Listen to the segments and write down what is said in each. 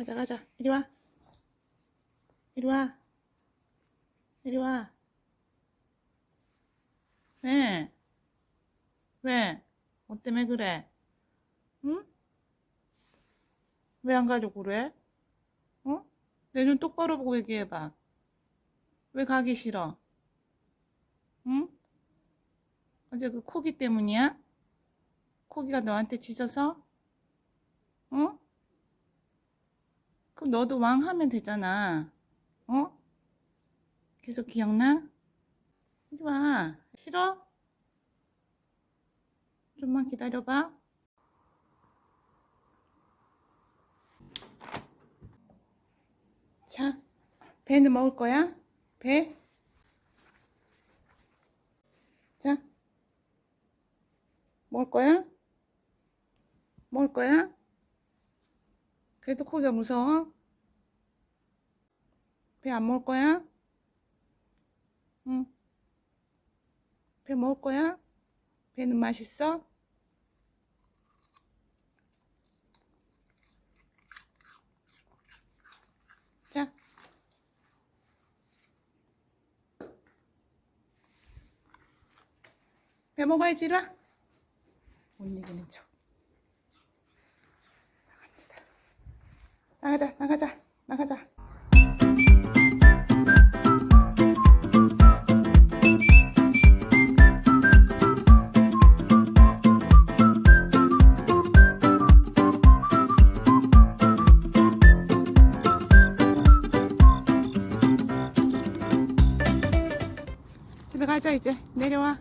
가자, 가자. 이리 와. 이리 와. 이리 와. 왜? 왜? 뭐 때문에 그래? 응? 왜 안 가려고 그래? 어? 내 눈 똑바로 보고 얘기해봐. 왜 가기 싫어? 응? 어제 그 코기 때문이야? 코기가 너한테 짖어서? 어? 그럼 너도 왕 하면 되잖아. 어? 계속 기억나? 이리 와. 싫어? 좀만 기다려봐. 자, 배는 먹을 거야? 배? 자, 먹을 거야? 먹을 거야? 그래도 코가 무서워? 배 안 먹을 거야? 응. 배 먹을 거야? 배는 맛있어? 자. 배 먹어야지, 이리 와. 못 이기는 척. 나갑니다. 나가자, 나가자, 나가자. 집에 가자 이제. 내려와.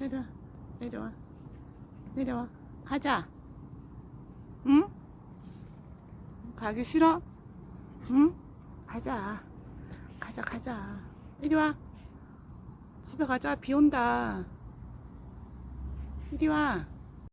내려와. 내려와. 내려와. 가자. 응? 가기 싫어? 응? 가자. 가자 가자. 이리 와. 집에 가자. 비 온다. 이리 와